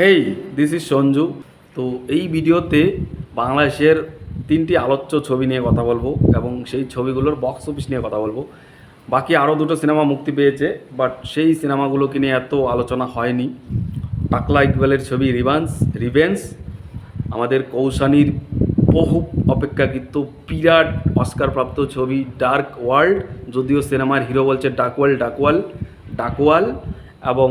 Hey this is Sanju তো এই ভিডিওতে বাংলাদেশের তিনটি আলোচ্য ছবি নিয়ে কথা বলব এবং সেই ছবিগুলোর বক্স অফিস নিয়ে কথা বলব। বাকি আরও দুটো সিনেমা মুক্তি পেয়েছে বাট সেই সিনেমাগুলোকে নিয়ে এত আলোচনা হয়নি। টাকলা ইকবালের ছবি রিভান্স রিভেন্স আমাদের কৌশানীর বহু অপেক্ষাকৃত বিরাট অস্কারপ্রাপ্ত ছবি ডার্ক ওয়ার্ল্ড যদিও সিনেমার হিরো বলছে ডাকওয়াল ডাকওয়াল ডাকওয়াল এবং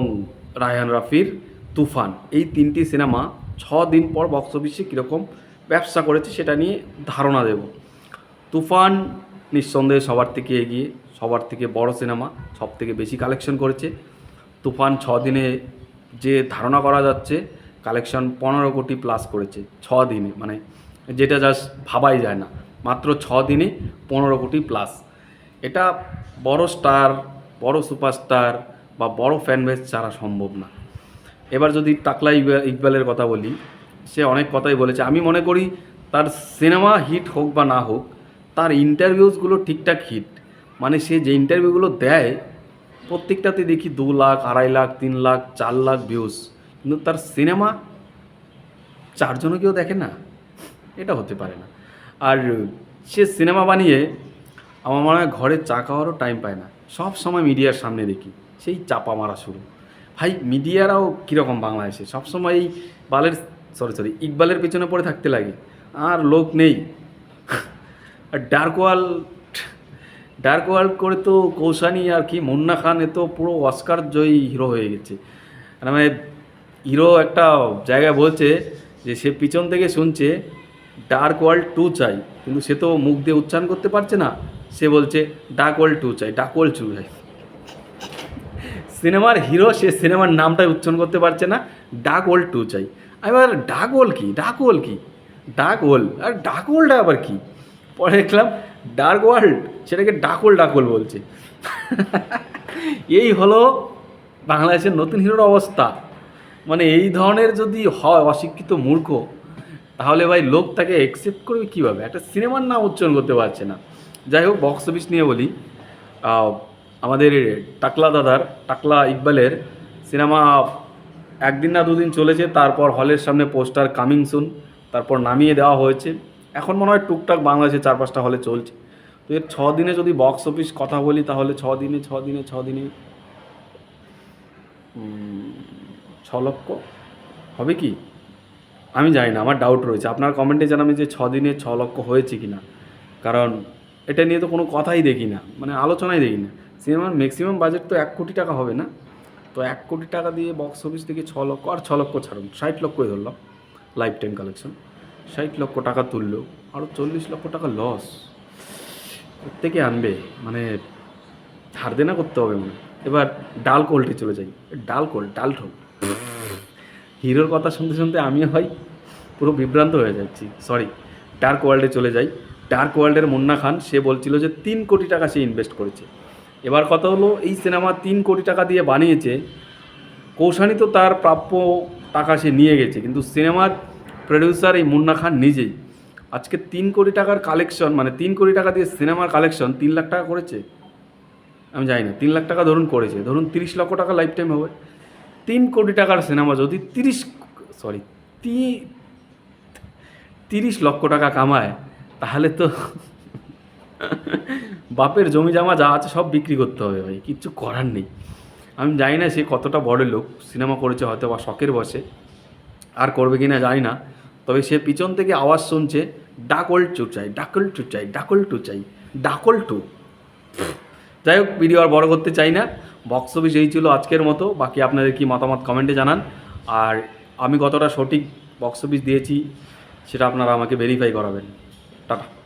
রায়হান রাফির তুফান। এই তিনটি সিনেমা ছ দিন পর বক্স অফিসে কীরকম ব্যবসা করেছে সেটা নিয়ে ধারণা দেব। তুফান নিঃসন্দেহে সবার থেকে এগিয়ে, সবার থেকে বড় সিনেমা, সব থেকে বেশি কালেকশন করেছে। তুফান ছ দিনে যে ধারণা করা যাচ্ছে কালেকশন পনেরো কোটি প্লাস করেছে ছ দিনে মানে যেটা জাস্ট ভাবাই যায় না। মাত্র ছ দিনে পনেরো কোটি প্লাস এটা বড় স্টার বড় সুপারস্টার বা বড় ফ্যান বেস ছাড়া সম্ভব না। এবার যদি টাকলা ইকবা- ইকবালের কথা বলি, সে অনেক কথাই বলেছে। আমি মনে করি তার সিনেমা হিট হোক বা না হোক, তার ইন্টারভিউসগুলো ঠিকঠাক হিট। মানে সে যে ইন্টারভিউগুলো দেয়, প্রত্যেকটাতে দেখি দু লাখ, আড়াই লাখ, তিন লাখ, চার লাখ ভিউজ কিন্তু তার সিনেমা চারজনও কেউ দেখে না। এটা হতে পারে না। আর সে সিনেমা বানিয়ে আমার মনে হয় ঘরে চা খাওয়ারও টাইম পায় না। সব সময় মিডিয়ার সামনে দেখি, সেই চাপা মারা শুরু। ভাই, মিডিয়ারাও কীরকম বাংলাদেশে? সবসময় এই বালের সরি সরি ইকবালের পেছনে পড়ে থাকতে লাগে। আর লোক নেই। আর ডার্ক ওয়ার্ল্ড ডার্ক ওয়ার্ল্ড করে তো কৌশানি আর কি, মুন্না খান এ তো পুরো অস্কার জয়ী হিরো হয়ে গেছে। মানে হিরো একটা জায়গায় বলছে যে, সে পিছন থেকে শুনছে ডার্ক ওয়ার্ল্ড টু চাই। কিন্তু সে তো মুখ দিয়ে উচ্চারণ করতে পারছে না। সে বলছে ডার্ক ওয়ার্ল্ড টু চাই ডার্ক ওয়ার্ল্ড টু চাই। সিনেমার হিরো সে সিনেমার নামটাই উচ্চারণ করতে পারছে না। ডাক ওল্ড টু চাই। বল ডাক ওল কি? ডাক ওল কি? ডাক ওল আর ডাক ওলটা আবার কি? পরে দেখলাম ডার্ক ওয়ার্ল্ড সেটাকে ডাকোল ডাকোল বলছে। এই হলো বাংলাদেশের নতুন হিরোর অবস্থা। মানে এই ধরনের যদি হয়, অশিক্ষিত মূর্খ, তাহলে ভাই লোক তাকে অ্যাকসেপ্ট করবে কীভাবে? একটা সিনেমার নাম উচ্চারণ করতে পারছে না। যাই হোক বক্স অফিস নিয়ে বলি। আমাদের টাকলা দাদার, টাকলা ইকবালের সিনেমা একদিন না দুদিন চলেছে, তারপর হলের সামনে পোস্টার কামিং সুন তারপর নামিয়ে দেওয়া হয়েছে। এখন মনে হয় টুকটাক বাংলাদেশে চার পাঁচটা হলে চলছে। তো এর ছ দিনে যদি বক্স অফিস কথা বলি, তাহলে ছ দিনে ছ দিনে ছ দিনে ছ লক্ষ? হবে কি? আমি জানি না, আমার ডাউট রয়েছে। আপনার কমেন্টে জানাবেন যে ছ দিনে ছ লক্ষ হয়েছে কি না কারণ এটা নিয়ে তো কোনো কথাই দেখি না মানে আলোচনাই দেখি না। সিনেমার ম্যাক্সিমাম বাজেট তো এক কোটি টাকা হবে না। তো এক কোটি টাকা দিয়ে বক্স অফিস থেকে ছ লক্ষ, আর ছ লক্ষ ছাড়ুন, ষাট লক্ষই ধরলাম লাইফ টাইম কালেকশন ষাট লক্ষ টাকা তুললো আরও চল্লিশ লক্ষ টাকা লস প্রত্যেকে আনবে মানে ধার দেনা করতে হবে মনে। এবার ডাল কোল্টে চলে যাই, ডাল কোল, ডাল ঠোক হিরোর কথা শুনতে শুনতে আমিও হয় পুরো বিভ্রান্ত হয়ে যাচ্ছি সরি ডার্ক ওয়ার্ল্ডে চলে যাই। ডার্ক ওয়ার্ল্ডের মুন্না খান, সে বলছিল যে তিন কোটি টাকা সে ইনভেস্ট করেছে। এবার কথা হলো, এই সিনেমা তিন কোটি টাকা দিয়ে বানিয়েছে। কৌশানি তো তার প্রাপ্য টাকা সে নিয়ে গেছে, কিন্তু সিনেমার প্রডিউসার এই মুন্না খান নিজেই। আজকে তিন কোটি টাকার কালেকশন মানে তিন কোটি টাকা দিয়ে সিনেমার কালেকশন তিন লাখ টাকা করেছে? আমি জানি না, তিন লাখ টাকা ধরুন করেছে, ধরুন তিরিশ লক্ষ টাকা লাইফ টাইম হবে। তিন কোটি টাকার সিনেমা যদি তিরিশ সরি তিরিশ লক্ষ টাকা কামায়, তাহলে তো বাপের জমি জামা যা আছে সব বিক্রি করতে হবে ভাই, কিচ্ছু করার নেই। আমি জানি না সে কতটা বড় লোক, সিনেমা করেছে হয়তো বা শখের বসে, আর করবে কি না জানি না। তবে সে পিছন থেকে আওয়াজ শুনছে, ডাকল টু চাই, ডাকল টু চাই, ডাকল টু চাই, ডাকল টু। যাই হোক, ভিডিও আর বড় করতে চাই না। বক্স অফিস এই ছিল আজকের মতো, বাকি আপনাদের কি মতামত কমেন্টে জানান। আর আমি কতটা সঠিক বক্স অফিস দিয়েছি, সেটা আপনারা আমাকে ভেরিফাই করাবেন। টাটা।